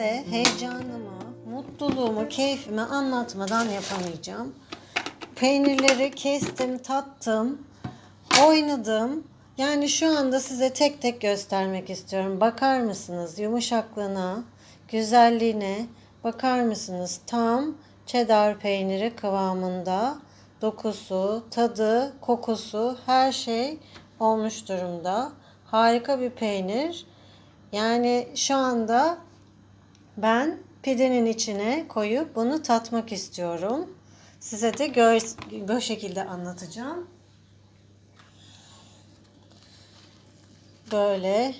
size heyecanımı, mutluluğumu, keyfimi anlatmadan yapamayacağım. Peynirleri kestim, tattım, oynadım. Yani şu anda size tek tek göstermek istiyorum. Bakar mısınız yumuşaklığına, güzelliğine bakar mısınız? Tam cheddar peyniri kıvamında. Dokusu, tadı, kokusu her şey olmuş durumda. Harika bir peynir. Yani şu anda ben pidenin içine koyup bunu tatmak istiyorum. Size de bu şekilde anlatacağım. Böyle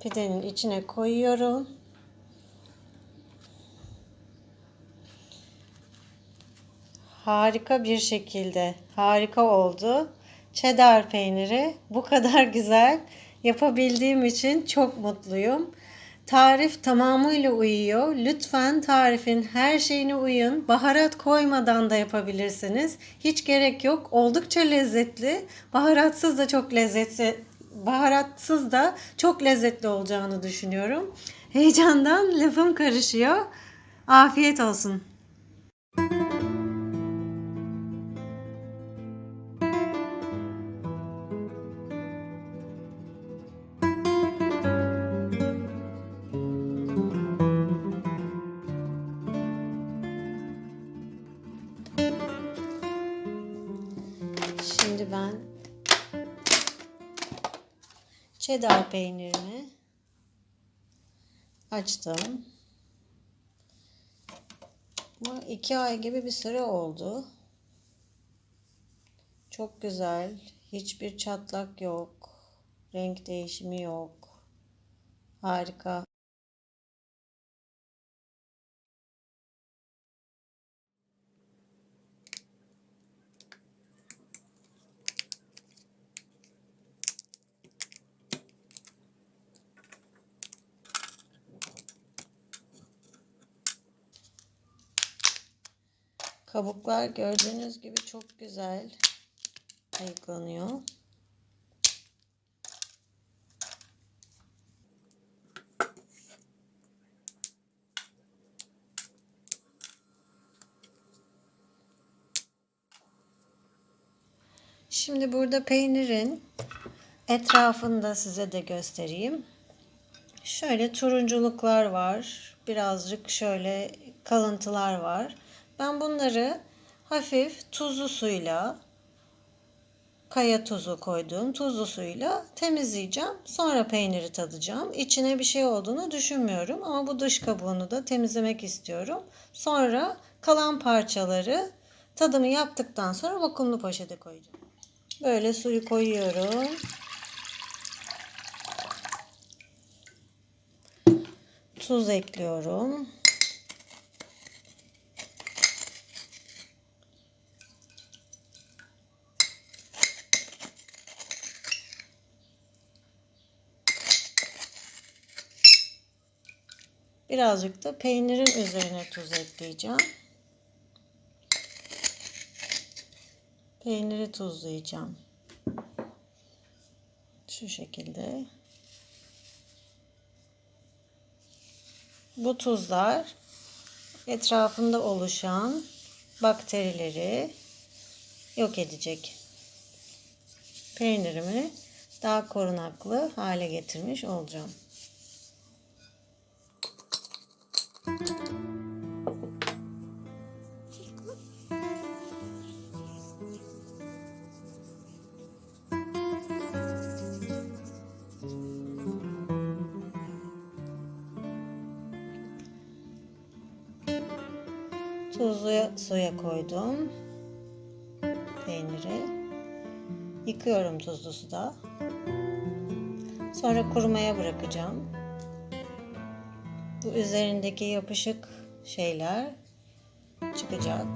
pidenin içine koyuyorum. Harika bir şekilde harika oldu. Cheddar peyniri bu kadar güzel yapabildiğim için çok mutluyum. Tarif tamamıyla uyuyor. Lütfen tarifin her şeyine uyun. Baharat koymadan da yapabilirsiniz. Hiç gerek yok. Oldukça lezzetli. Baharatsız da çok lezzetli. Baharatsız da çok lezzetli olacağını düşünüyorum. Heyecandan lafım karışıyor. Afiyet olsun. Cheddar peynirimi açtım. Bu iki ay gibi bir süre oldu. Çok güzel. Hiçbir çatlak yok. Renk değişimi yok. Harika. Kabuklar gördüğünüz gibi çok güzel ayıklanıyor. Şimdi burada peynirin etrafını da size de göstereyim. Şöyle turunculuklar var. Birazcık şöyle kalıntılar var. Ben bunları hafif tuzlu suyla kaya tuzu koyduğum tuzlu suyla temizleyeceğim. Sonra peyniri tadacağım. İçine bir şey olduğunu düşünmüyorum ama bu dış kabuğunu da temizlemek istiyorum. Sonra kalan parçaları tadımı yaptıktan sonra vakumlu poşete koyacağım. Böyle suyu koyuyorum. Tuz ekliyorum. Birazcık da peynirin üzerine tuz ekleyeceğim. Peyniri tuzlayacağım. Şu şekilde. Bu tuzlar etrafında oluşan bakterileri yok edecek. Peynirimi daha korunaklı hale getirmiş olacağım. Tuzlu suya koydum peyniri. Yıkıyorum tuzlu suda. Sonra kurumaya bırakacağım. Bu üzerindeki yapışık şeyler çıkacak.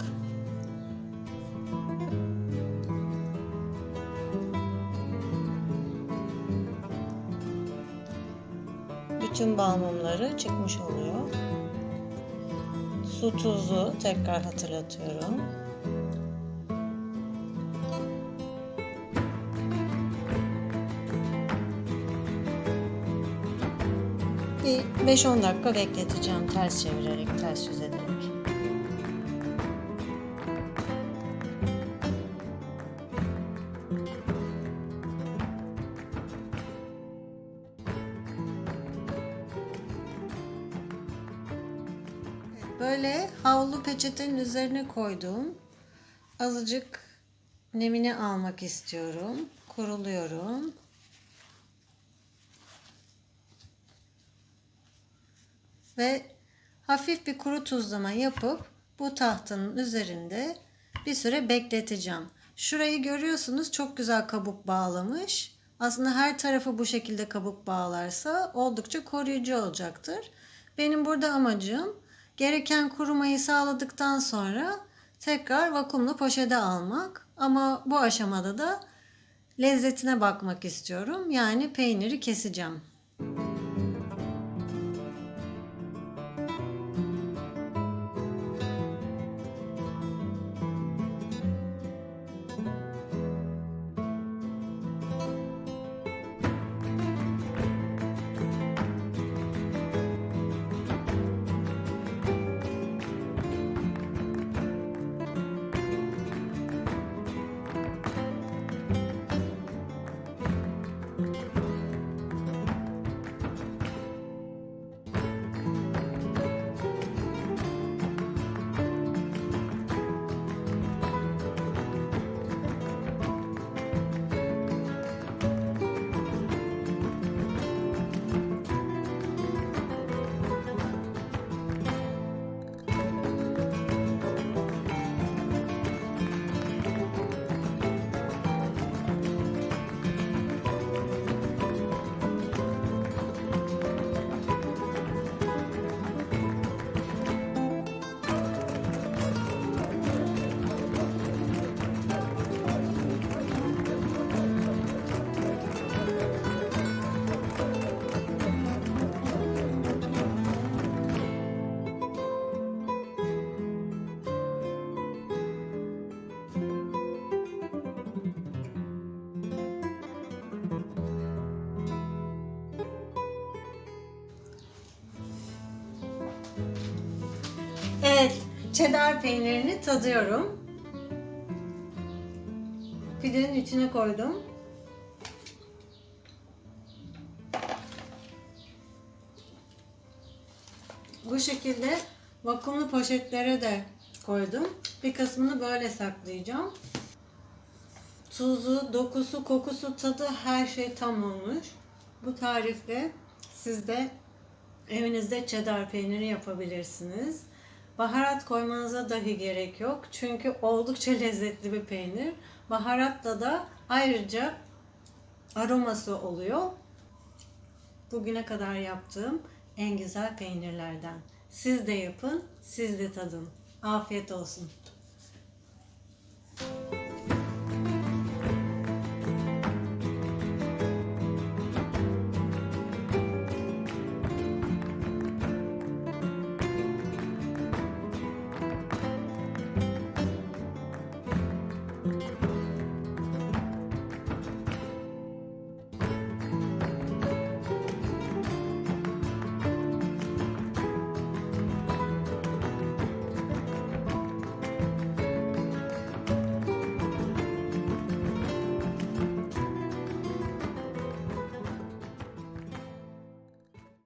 Bütün balmumları çıkmış oluyor. Su tuzu tekrar hatırlatıyorum. Bir 5-10 dakika bekleteceğim ters çevirerek, ters yüz ederek. Böyle havlu peçetenin üzerine koydum. Azıcık nemini almak istiyorum. Kuruluyorum. Ve hafif bir kuru tuzlama yapıp bu tahtanın üzerinde bir süre bekleteceğim. Şurayı görüyorsunuz çok güzel kabuk bağlamış. Aslında her tarafı bu şekilde kabuk bağlarsa oldukça koruyucu olacaktır. Benim burada amacım gereken kurumayı sağladıktan sonra tekrar vakumlu poşete almak. Ama bu aşamada da lezzetine bakmak istiyorum. Yani peyniri keseceğim. Evet, cheddar peynirini tadıyorum. Pidenin içine koydum. Bu şekilde vakumlu poşetlere de koydum. Bir kısmını böyle saklayacağım. Tuzu, dokusu, kokusu, tadı her şey tam olmuş. Bu tarifle siz de evinizde cheddar peyniri yapabilirsiniz. Baharat koymanıza dahi gerek yok. Çünkü oldukça lezzetli bir peynir. Baharatla da ayrıca aroması oluyor. Bugüne kadar yaptığım en güzel peynirlerden. Siz de yapın, siz de tadın. Afiyet olsun. Müzik